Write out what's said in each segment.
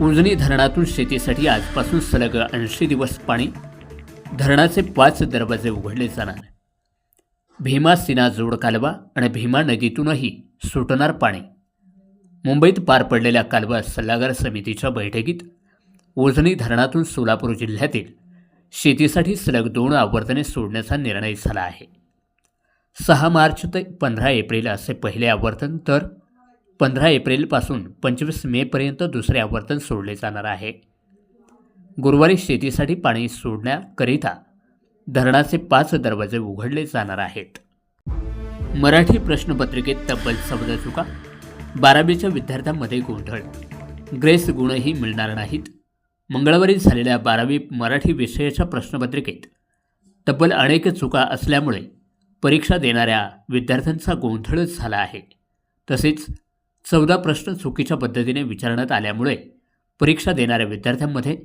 उजनी धरणातून शेतीसाठी आजपासून सलग ऐंशी दिवस पाणी धरणाचे पाच दरवाजे उघडले जाणार. भीमा सिना जोड कालवा आणि भीमा नदीतूनही सुटणार पाणी. मुंबईत पार पडलेल्या कालवा सल्लागार समितीच्या बैठकीत उजनी धरणातून सोलापूर जिल्ह्यातील शेतीसाठी सलग दोन आवर्तने सोडण्याचा निर्णय झाला आहे. सहा मार्च ते पंधरा एप्रिल असे पहिले आवर्तन तर पंधरा एप्रिलपासून पंचवीस मेपर्यंत दुसरे आवर्तन सोडले जाणार आहे. गुरुवारी शेतीसाठी पाणी सोडण्याकरिता धरणाचे पाच दरवाजे उघडले जाणार आहेत. मराठी प्रश्नपत्रिकेत तब्बल चौदा चुका बारावीच्या विद्यार्थ्यांमध्ये गोंधळ. ग्रेस गुणही मिळणार नाहीत. मंगळवारी झालेल्या बारावी मराठी विषयाच्या प्रश्नपत्रिकेत तब्बल अनेक चुका असल्यामुळे परीक्षा देणाऱ्या विद्यार्थ्यांचा गोंधळच झाला आहे. तसेच चौदा प्रश्न चुकीच्या पद्धतीने विचारण्यात आल्यामुळे परीक्षा देणाऱ्या विद्यार्थ्यांमध्ये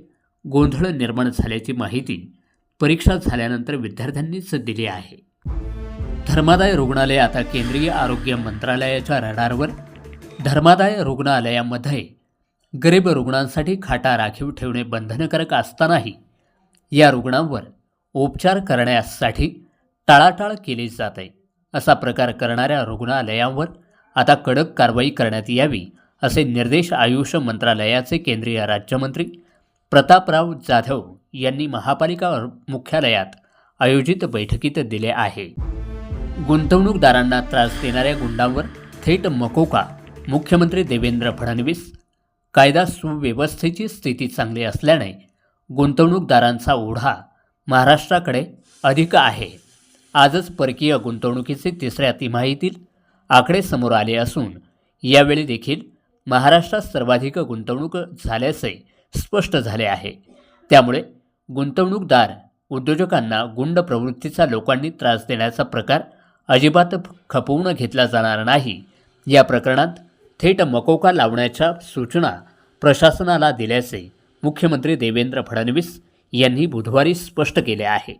गोंधळ निर्माण झाल्याची माहिती परीक्षा झाल्यानंतर विद्यार्थ्यांनीच दिली आहे. धर्मादाय रुग्णालय आता केंद्रीय आरोग्य मंत्रालयाच्या रडारवर. धर्मादाय रुग्णालयामध्ये गरीब रुग्णांसाठी खाटा राखीव ठेवणे बंधनकारक असतानाही या रुग्णांवर उपचार करण्यासाठी टाळाटाळ केली जाते असा प्रकार करणाऱ्या रुग्णालयांवर आता कडक कारवाई करण्यात यावी असे निर्देश आयुष मंत्रालयाचे केंद्रीय राज्यमंत्री प्रतापराव जाधव यांनी महापालिका मुख्यालयात आयोजित बैठकीत दिले आहे. गुंतवणूकदारांना त्रास देणाऱ्या गुंडांवर थेट मकोका मुख्यमंत्री देवेंद्र फडणवीस. कायदा सुव्यवस्थेची स्थिती चांगली असल्याने गुंतवणूकदारांचा ओढा महाराष्ट्राकडे अधिक आहे. आजच परकीय गुंतवणुकीचे तिसऱ्या तिमाहीतील आकडे समोर आले असून यावेळी देखील महाराष्ट्रात सर्वाधिक गुंतवणूक झाल्याचे स्पष्ट झाले आहे. त्यामुळे गुंतवणूकदार उद्योजकांना गुंड प्रवृत्तीचा लोकांनी त्रास देण्याचा प्रकार अजिबात खपवून घेतला जाणार नाही. या प्रकरणात थेट मकोका लावण्याच्या सूचना प्रशासनाला दिल्याचे मुख्यमंत्री देवेंद्र फडणवीस यांनी बुधवारी स्पष्ट केले आहे.